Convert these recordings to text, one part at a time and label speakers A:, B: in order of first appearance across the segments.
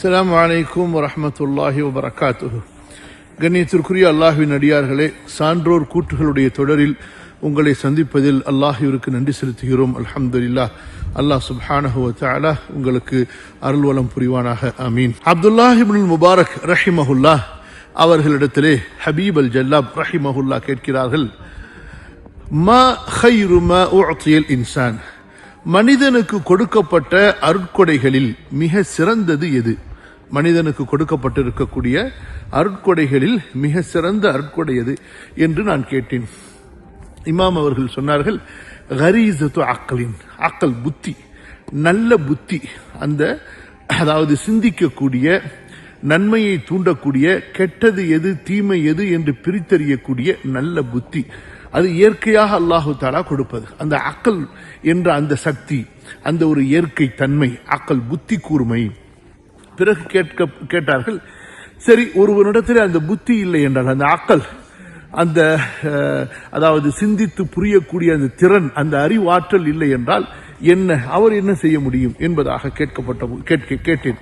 A: அஸ்லாம் அலைக்கும் வரமத்துல்லாஹி வபரகாத்து கண்ணியத்திற்குரிய அல்லாஹ்வின் அடியார்களே சான்றோர் கூற்றுகளுடைய தொடரில் உங்களை சந்திப்பதில் அல்லாஹிவிற்கு நன்றி செலுத்துகிறோம். அல்ஹம்துலில்லாஹ். அல்லாஹ் சுப்ஹானஹு உங்களுக்கு அருள்வளம் புரிவானாக. அமீன் அப்துல்லாஹ் முபாரக் ரஹிமஹுல்லாஹ் அவர்களிடத்திலே ஹபீப் அல் ஜல்லாப் ரஹிமஹுல்லா கேட்கிறார்கள் மா ஹைரு மா உத்தியல் இன்சான்? மனிதனுக்கு கொடுக்கப்பட்ட அருட்கொடைகளில் மிக சிறந்தது எது? மனிதனுக்கு கொடுக்கப்பட்டிருக்கக்கூடிய அருட்கொடைகளில் மிக சிறந்த அருட்கொடை எது என்று நான் கேட்டேன். இமாம் அவர்கள் சொன்னார்கள் கரீசத்து அக்கலின் அக்கல் புத்தி. நல்ல புத்தி. அந்த அதாவது சிந்திக்கக்கூடிய நன்மையை தூண்டக்கூடிய கெட்டது எது தீமை எது என்று பிரித்தறியக்கூடிய நல்ல புத்தி. அது இயற்கையாக அல்லாஹு தாலா கொடுப்பது. அந்த அக்கல் என்ற அந்த சக்தி அந்த ஒரு இயற்கை தன்மை அக்கல் புத்தி கூர்மை. பிறகு கேட்க கேட்டார்கள் சரி ஒருவனிடத்தில் அந்த புத்தி இல்லை என்றால் அந்த அக்கல் அந்த அதாவது சிந்தித்து புரியக்கூடிய அந்த திறன் அந்த அறிவாற்றல் இல்லை என்றால் என்ன அவர் என்ன செய்ய முடியும் என்பதாக கேட்கப்பட்ட கேட்க கேட்டேன்.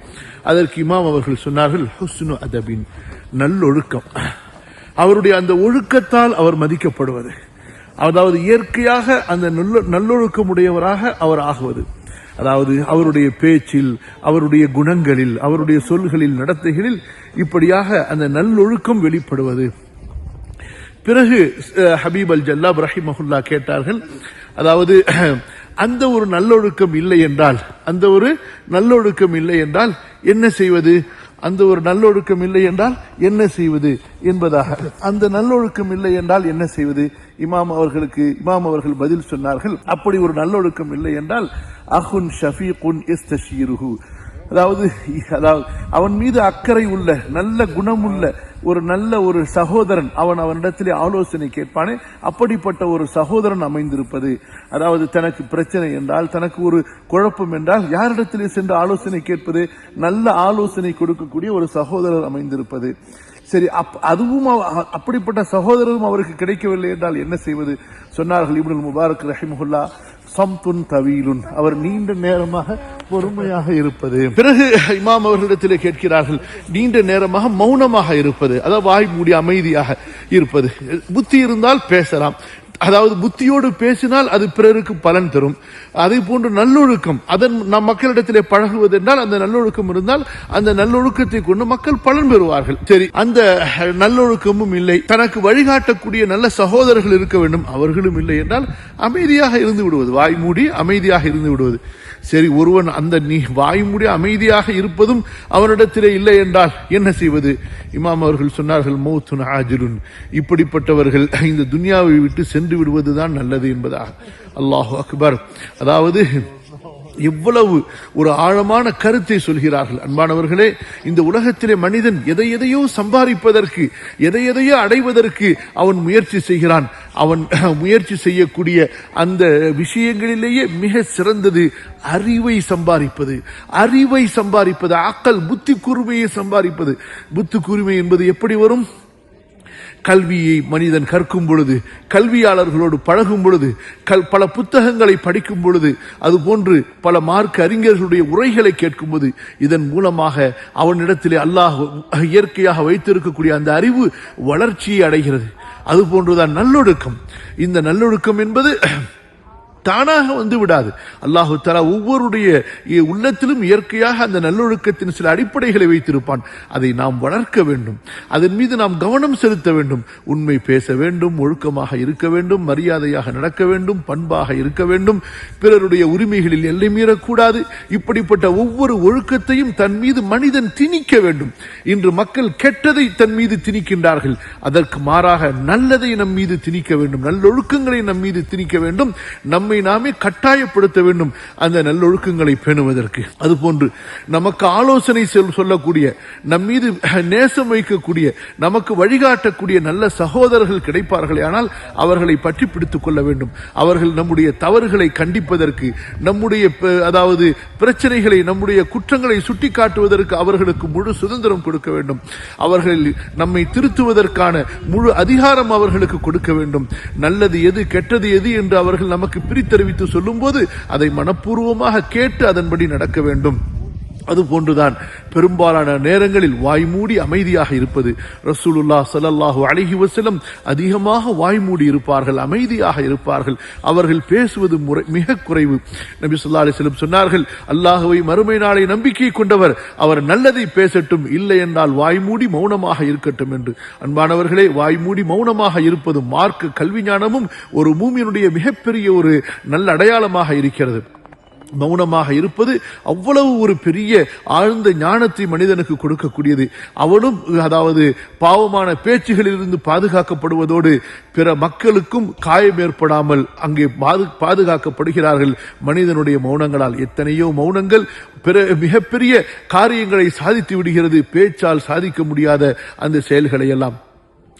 A: அதற்கு இமாம் அவர்கள் சொன்னார்கள் ஹுஸ்னு அதபின் நல்லொழுக்கம். அவருடைய அந்த ஒழுக்கத்தால் அவர் மதிக்கப்படுவது. அதாவது இயற்கையாக அந்த நல்ல நல்லொழுக்கமுடையவராக அவர் ஆகுவது. அதாவது அவருடைய பேச்சில் அவருடைய குணங்களில் அவருடைய சொல்களில் நடத்தைகளில் இப்படியாக அந்த நல்லொழுக்கம் வெளிப்படுவது. பிறகு அஹ், ஹபீப் அல் ஜல்லாப் ரஹிமஹுல்லா கேட்டார்கள் அதாவது அந்த ஒரு நல்லொழுக்கம் இல்லை என்றால் அந்த ஒரு நல்லொழுக்கம் இல்லை என்றால் என்ன செய்வது? அந்த ஒரு நல்லொழுக்கம் இல்லை என்றால் என்ன செய்வது என்பதாக. அந்த நல்லொழுக்கம் இல்லை என்றால் என்ன செய்வது? இமாம் அவர்களுக்கு இமாம் அவர்கள் பதில் சொன்னார்கள் அப்படி ஒரு நல்லொழுக்கம் இல்லை என்றால் அஹுன் ஷஃபீகுன் இஸ்தஷீருஹு அதாவது அதாவது அவன் மீது அக்கறை உள்ள நல்ல குணமுள்ள ஒரு நல்ல ஒரு சகோதரன் அவன் அவனிடத்திலே ஆலோசனை கேட்பானே. அப்படிப்பட்ட ஒரு சகோதரன் அமைந்திருப்பது. அதாவது தனக்கு பிரச்சனை என்றால் தனக்கு ஒரு குழப்பம் என்றால் யாரிடத்திலே சென்று ஆலோசனை கேட்பது நல்ல ஆலோசனை கொடுக்கக்கூடிய ஒரு சகோதரர் அமைந்திருப்பது. சரி அப் அதுவும் அவ- அப்படிப்பட்ட சகோதரரும் அவருக்கு கிடைக்கவில்லை என்றால் என்ன செய்வது? சொன்னார்கள் இப்னுல் முபாரக் ரஹிமுல்லா சம்துன் தவீலுன். அவர் நீண்ட நேரமாக பொறுமையாக இருப்பது. பிறகு இமாம் அவர்களிடத்தில் கேட்கிறார்கள் நீண்ட நேரமாக மௌனமாக இருப்பது அதாவது வாய் மூடி அமைதியாக இருப்பது. புத்தி இருந்தால் பேசலாம். அதாவது புத்தியோடு பேசினால் அது பிறருக்கு பலன் தரும். அதே போன்று நல்லொழுக்கம் அதன் நம் மக்களிடத்திலே பழகுவது என்றால் அந்த நல்லொழுக்கம் இருந்தால் அந்த நல்லொழுக்கத்தை கொண்டு மக்கள் பலன் பெறுவார்கள். சரி அந்த நல்லொழுக்கமும் இல்லை. தனக்கு வழிகாட்டக்கூடிய நல்ல சகோதரர்கள் இருக்க வேண்டும். அவர்களும் இல்லை என்றால் அமைதியாக இருந்து விடுவது வாய்மூடி அமைதியாக இருந்து விடுவது. சரி ஒருவன் அந்த நீ வாய்மூடி அமைதியாக இருப்பதும் அவனிடத்திலே இல்லை என்றால் என்ன செய்வது? இமாம் அவர்கள் சொன்னார்கள் மௌத்துன் ஆஜிலுன் இப்படிப்பட்டவர்கள் இந்த துனியாவை விட்டு சென்று விடுவதுதான் நல்லது என்பதாக. அல்லாஹு அக்பர். அதாவது எவ்வளவு ஒரு ஆழமான கருத்தை சொல்கிறார்கள். அன்பானவர்களே இந்த உலகத்திலே மனிதன் எதை எதையோ சம்பாதிப்பதற்கு எதை எதையோ அடைவதற்கு அவன் முயற்சி செய்கிறான். அவன் முயற்சி செய்யக்கூடிய அந்த விஷயங்களிலேயே மிக சிறந்தது அறிவை சம்பாதிப்பது. அறிவை சம்பாதிப்பது அக்கல் புத்தி கூர்மையை சம்பாதிப்பது. புத்தி கூர்மை என்பது எப்படி வரும்? கல்வியை மனிதன் கற்கும் பொழுது கல்வியாளர்களோடு பழகும் பொழுது கல் பல புத்தகங்களை படிக்கும் பொழுது அதுபோன்று பல மார்க்க அறிஞர்களுடைய உரைகளை கேட்கும்போது இதன் மூலமாக அவனிடத்திலே அல்லாஹ் இயற்கையாக வைத்திருக்கக்கூடிய அந்த அறிவு வளர்ச்சியை அடைகிறது. அதுபோன்றுதான் நல்லொழுக்கம். இந்த நல்லொழுக்கம் என்பது தானாக வந்து விடாது. அல்லாஹு தலா ஒவ்வொருடைய உள்ளத்திலும் இயற்கையாக அந்த நல்லொழுக்கத்தின் சில அடிப்படைகளை வைத்திருப்பான். அதை நாம் வளர்க்க வேண்டும். அதன் மீது நாம் கவனம் செலுத்த வேண்டும். உண்மை பேச வேண்டும் ஒழுக்கமாக இருக்க வேண்டும் மரியாதையாக நடக்க வேண்டும் பண்பாக இருக்க வேண்டும். பிறருடைய உரிமைகளில் எல்லை மீறக்கூடாது. இப்படிப்பட்ட ஒவ்வொரு ஒழுக்கத்தையும் தன் மீது மனிதன் திணிக்க வேண்டும். இன்று மக்கள் கெட்டதை தன் மீது திணிக்கின்றார்கள். அதற்கு மாறாக நல்லதை நம் மீது திணிக்க வேண்டும். நல்லொழுக்கங்களை நம் மீது திணிக்க வேண்டும். நம்மை நாமே கட்டாயப்படுத்த வேண்டும் அந்த நல்லொழுக்கங்களை பேணுவதற்கு. அதுபோன்று நமக்கு ஆலோசனை சொல்- சொல்லக்கூடிய நம் மீது நேசம் வைக்கக்கூடிய நமக்கு வழிகாட்டக்கூடிய நல்ல சகோதரர்கள் கிடைப்பார்களே ஆனால் அவர்களை பற்றி பிடித்துக் கொள்ள வேண்டும். அவர்கள் நம்முடைய தவறுகளை கண்டிப்பதற்கு நம்முடைய அதாவது பிரச்சனைகளை நம்முடைய குற்றங்களை சுட்டிக்காட்டுவதற்கு அவர்களுக்கு முழு சுதந்திரம் கொடுக்க வேண்டும். அவர்கள் நம்மை திருத்துவதற்கான முழு அதிகாரம் அவர்களுக்கு கொடுக்க வேண்டும். நல்லது எது கெட்டது எது என்று அவர்கள் நமக்கு தெரிவித்து சொல்லும்போது அதை மனப்பூர்வமாக கேட்டு அதன்படி நடக்க வேண்டும். அதுபோன்றுதான் பெரும்பாலான நேரங்களில் வாய்மூடி அமைதியாக இருப்பது. ரசூலுல்லா ஸல்லல்லாஹு அழகி வசலம் அதிகமாக வாய்மூடி இருப்பார்கள் அமைதியாக இருப்பார்கள். அவர்கள் பேசுவது முறை மிக குறைவு. நபி சொல்லா அலைஹி சொன்னார்கள் அல்லாஹுவை மறுமை நாளை நம்பிக்கை கொண்டவர். அவர் நல்லதை பேசட்டும் இல்லை என்றால் வாய்மூடி மௌனமாக இருக்கட்டும் என்று. அன்பானவர்களே வாய்மூடி மௌனமாக இருப்பது மார்க்க கல்வி ஞானமும் ஒரு பூமியினுடைய மிகப்பெரிய ஒரு நல்ல அடையாளமாக இருக்கிறது. மௌனமாக இருப்பது அவ்வளவு ஒரு பெரிய ஆழ்ந்த ஞானத்தை மனிதனுக்கு கொடுக்கக்கூடியது. அவனும் அதாவது பாவமான பேச்சுகளிலிருந்து பாதுகாக்கப்படுவதோடு பிற மக்களுக்கும் காயம் ஏற்படாமல் அங்கே பாது பாதுகாக்கப்படுகிறார்கள் மனிதனுடைய மௌனங்களால். எத்தனையோ மௌனங்கள் பிற மிகப்பெரிய காரியங்களை சாதித்து விடுகிறது. பேச்சால் சாதிக்க முடியாத அந்த செயல்களை எல்லாம்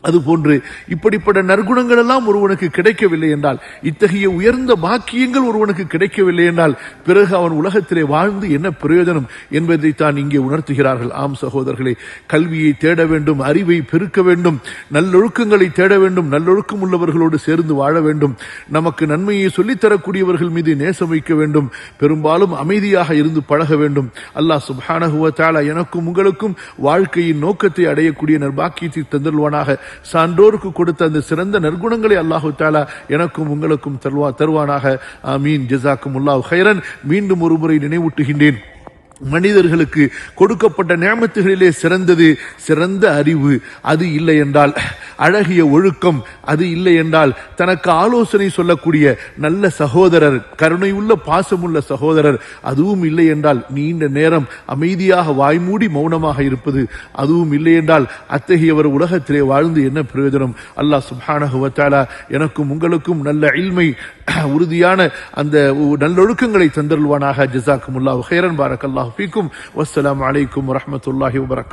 A: அதுபோன்று இப்படிப்பட்ட நற்குணங்கள் எல்லாம் ஒருவனுக்கு கிடைக்கவில்லை என்றால் இத்தகைய உயர்ந்த பாக்கியங்கள் ஒருவனுக்கு கிடைக்கவில்லை என்றால் பிறகு அவன் உலகத்திலே வாழ்ந்து என்ன பிரயோஜனம் என்பதை தான் இங்கே உணர்த்துகிறார்கள். ஆம் சகோதரர்களே கல்வியை தேட வேண்டும் அறிவை பெருக்க வேண்டும் நல்லொழுக்கங்களை தேட வேண்டும் நல்லொழுக்கம் உள்ளவர்களோடு சேர்ந்து வாழ வேண்டும் நமக்கு நன்மையை சொல்லித் தரக்கூடியவர்கள் மீது நேசம் வைக்க வேண்டும் பெரும்பாலும் அமைதியாக இருந்து பழக வேண்டும். அல்லாஹ் சுப்ஹானஹு எனக்கும் உங்களுக்கும் வாழ்க்கையின் நோக்கத்தை அடையக்கூடிய நற்பாக்கியத்தை தந்தல்வானாக சான்றோருக்கு கொடுத்த அந்த சிறந்த நற்குணங்களை அல்லாஹு தாலா எனக்கும் உங்களுக்கும் தருவா தருவானாக. ஆமீன். ஜசாக்கும் உல்லாஹ் ஹைரன் மீண்டும் ஒரு முறை நினைவூட்டுகின்றேன். மனிதர்களுக்கு கொடுக்கப்பட்ட நியமத்துகளிலே சிறந்தது சிறந்த அறிவு அது இல்லை என்றால் அழகிய ஒழுக்கம் அது இல்லை என்றால் தனக்கு ஆலோசனை சொல்லக்கூடிய நல்ல சகோதரர் கருணையுள்ள பாசமுள்ள சகோதரர் அதுவும் இல்லை என்றால் நீண்ட நேரம் அமைதியாக வாய்மூடி மௌனமாக இருப்பது அதுவும் இல்லை என்றால் அத்தகையவர் உலகத்திலே வாழ்ந்து என்ன பிரயோஜனம்? அல்லாஹ் சுப்ஹானஹு எனக்கும் உங்களுக்கும் நல்ல இல்மை உறுதியான அந்த நல்லொழுக்கங்களை தந்தருள்வானாக. ஜசாக்கும் அல்லாஹ் ஹைரன் الله فيكم والسلام عليكم ورحمة الله وبركاته.